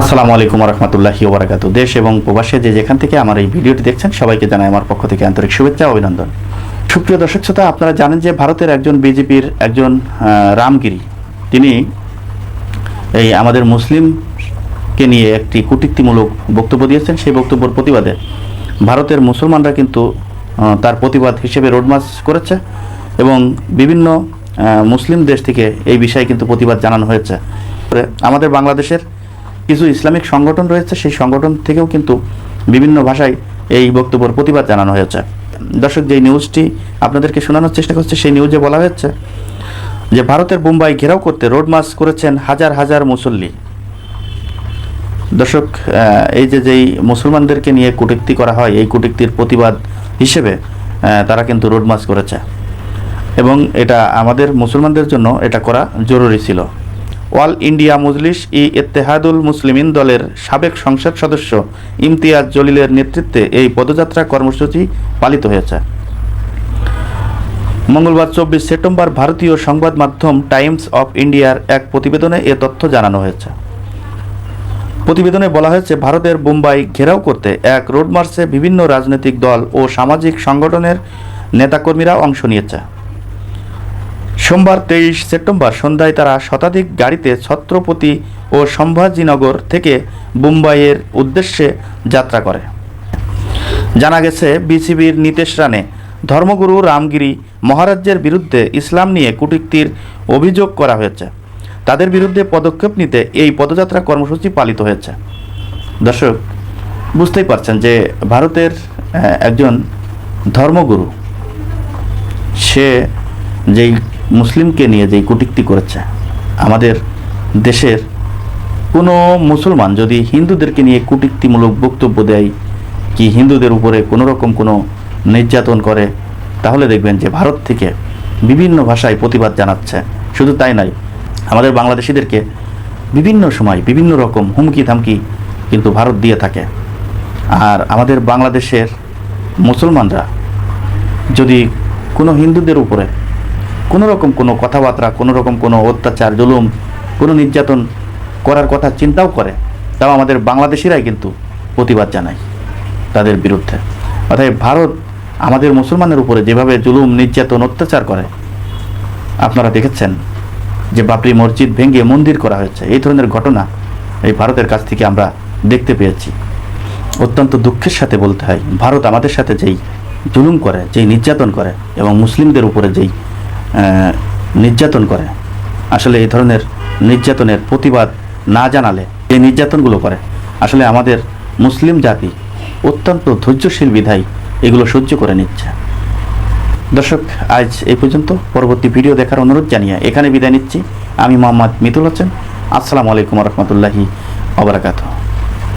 আসসালামু আলাইকুম রহমতুল্লাহি ওবরাকাত দেশ এবং প্রবাসে যে যেখান থেকে আমার এই ভিডিওটি দেখছেন, সবাইকে জানাই আমার পক্ষ থেকে আন্তরিক শুভেচ্ছা অভিনন্দন। সুপ্রিয় দর্শক শ্রোতা, আপনারা জানেন যে ভারতের একজন বিজেপির একজন রামগিরি, তিনি এই আমাদের মুসলিমকে নিয়ে একটি কূটনীতিমূলক বক্তব্য দিয়েছেন। সেই বক্তব্যের প্রতিবাদে ভারতের মুসলমানরা কিন্তু তার প্রতিবাদ হিসেবে রোড মার্চ করেছে এবং বিভিন্ন মুসলিম দেশ থেকে এই বিষয়ে কিন্তু প্রতিবাদ জানানো হয়েছে। আমাদের বাংলাদেশের কিছু ইসলামিক সংগঠন রয়েছে, সেই সংগঠন থেকেও কিন্তু বিভিন্ন ভাষায় এই বক্তব্যের প্রতিবাদ জানানো হয়েছে। দর্শক, যেই নিউজটি আপনাদেরকে শোনানোর চেষ্টা করছে, সেই নিউজে বলা হয়েছে যে, ভারতের মুম্বাই ঘেরাও করতে রোড মার্চ করেছেন হাজার হাজার মুসল্লি। দর্শক এই যে যেই মুসলমানদেরকে নিয়ে কটূক্তি করা হয়, এই কটূক্তির প্রতিবাদ হিসেবে তারা কিন্তু রোড মার্চ করেছে। এবং এটা আমাদের মুসলমানদের জন্য এটা করা জরুরি ছিল। অল ইন্ডিয়া মজলিস ই ইত্তেহাদুল মুসলিমিন দলের সাবেক সংসদ সদস্য ইমতিয়াজ জলিলের নেতৃত্বে এই পদযাত্রা কর্মসূচি পালিত হয়েছে। মঙ্গলবার চব্বিশ সেপ্টেম্বর ভারতীয় সংবাদ মাধ্যম টাইমস অফ ইন্ডিয়ার এক প্রতিবেদনে এ তথ্য জানানো হয়েছে। প্রতিবেদনে বলা হয়েছে, ভারতের মুম্বাই ঘেরাও করতে এক রোড মার্চে বিভিন্ন রাজনৈতিক দল ও সামাজিক সংগঠনের নেতাকর্মীরা অংশ নিয়েছে। সোমবার তেইশ সেপ্টেম্বর সন্ধ্যায় তারা শতাধিক গাড়িতে ছত্রপতি ও সম্ভাজিনগর থেকে মুম্বাইয়ের উদ্দেশ্যে যাত্রা করে। জানা গেছে, বিসিবির নীতেশ রানে ধর্মগুরু রামগিরি মহারাজ্যের বিরুদ্ধে ইসলাম নিয়ে কূটনীতির অভিযোগ করা হয়েছে। তাদের বিরুদ্ধে পদক্ষেপ নিতে এই পদযাত্রা কর্মসূচি পালিত হয়েছে। দর্শক, বুঝতেই পারছেন যে ভারতের একজন ধর্মগুরু। সে যেই মুসলিমকে নিয়ে যেই কটূক্তি করেছে, আমাদের দেশের কোনো মুসলমান যদি হিন্দুদেরকে নিয়ে কটূক্তিমূলক বক্তব্য দেয় কি হিন্দুদের উপরে কোনো রকম কোনো নির্যাতন করে, তাহলে দেখবেন যে ভারত থেকে বিভিন্ন ভাষায় প্রতিবাদ জানাচ্ছে। শুধু তাই নয়, আমাদের বাংলাদেশিদেরকে বিভিন্ন সময় বিভিন্ন রকম হুমকি ধামকি কিন্তু ভারত দিয়ে থাকে। আর আমাদের বাংলাদেশের মুসলমানরা যদি কোনো হিন্দুদের উপরে কোনো রকম কোনো কথাবার্তা কোনো রকম কোনো অত্যাচার, জুলুম, কোনো নির্যাতন করার কথা চিন্তাও করে। তাও আমাদের বাংলাদেশিরাই কিন্তু প্রতিবাদ জানায় তাদের বিরুদ্ধে। অর্থাৎ ভারত আমাদের মুসলমানের উপরে যেভাবে জুলুম, নির্যাতন, অত্যাচার করে, আপনারা দেখেছেন যে বাবরি মসজিদ ভেঙে মন্দির করা হয়েছে। এই ধরনের ঘটনা এই ভারতের কাছ থেকে আমরা দেখতে পেয়েছি। অত্যন্ত দুঃখের সাথে বলতে হয়, ভারত আমাদের সাথে যেই জুলুম করে, যেই নির্যাতন করে এবং মুসলিমদের উপরে যেই নির্যাতন করে। আসলে এই ধরনের নির্যাতনের প্রতিবাদ না জানালে যে নির্যাতনগুলো করে। আসলে আমাদের মুসলিম জাতি অত্যন্ত ধৈর্যশীল বিধায় এগুলো সহ্য করে নিচ্ছে। দর্শক, আজ এই পর্যন্ত। পরবর্তী ভিডিও দেখার অনুরোধ জানিয়ে এখানে বিদায় নিচ্ছি। আমি মোহাম্মদ মিতুল হোসেন। আসসালামু আলাইকুম রহমতুল্লাহি অবরাকাতু